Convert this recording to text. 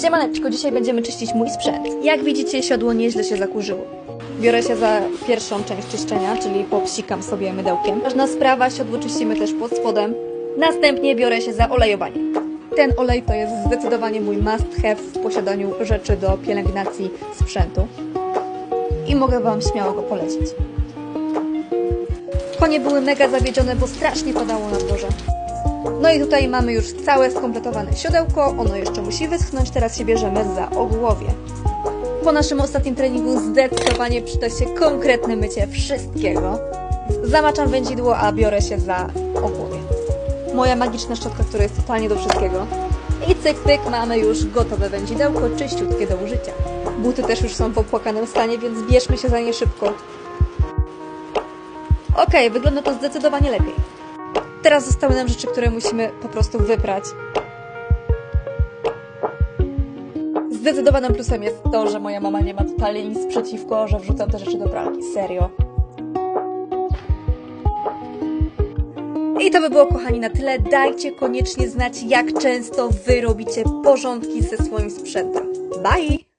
Siemaneczko, dzisiaj będziemy czyścić mój sprzęt. Jak widzicie, siodło nieźle się zakurzyło. Biorę się za pierwszą część czyszczenia, czyli popsikam sobie mydełkiem. Ważna sprawa, siodło czyścimy też pod spodem. Następnie biorę się za olejowanie. Ten olej to jest zdecydowanie mój must have w posiadaniu rzeczy do pielęgnacji sprzętu. I mogę Wam śmiało go polecić. Konie były mega zawiedzione, bo strasznie padało na dworze. No i tutaj mamy już całe skompletowane siodełko, ono jeszcze musi wyschnąć, teraz się bierzemy za ogłowie. Po naszym ostatnim treningu zdecydowanie przyda się konkretne mycie wszystkiego. Zamaczam wędzidło, a biorę się za ogłowie. Moja magiczna szczotka, która jest totalnie do wszystkiego. I cyk, cyk, mamy już gotowe wędzidełko, czyściutkie do użycia. Buty też już są w opłakanym stanie, więc bierzmy się za nie szybko. Okej, wygląda to zdecydowanie lepiej. Teraz zostały nam rzeczy, które musimy po prostu wyprać. Zdecydowanym plusem jest to, że moja mama nie ma totalnie nic przeciwko, że wrzucam te rzeczy do pralki. Serio. I to by było, kochani, na tyle. Dajcie koniecznie znać, jak często wy robicie porządki ze swoim sprzętem. Bye!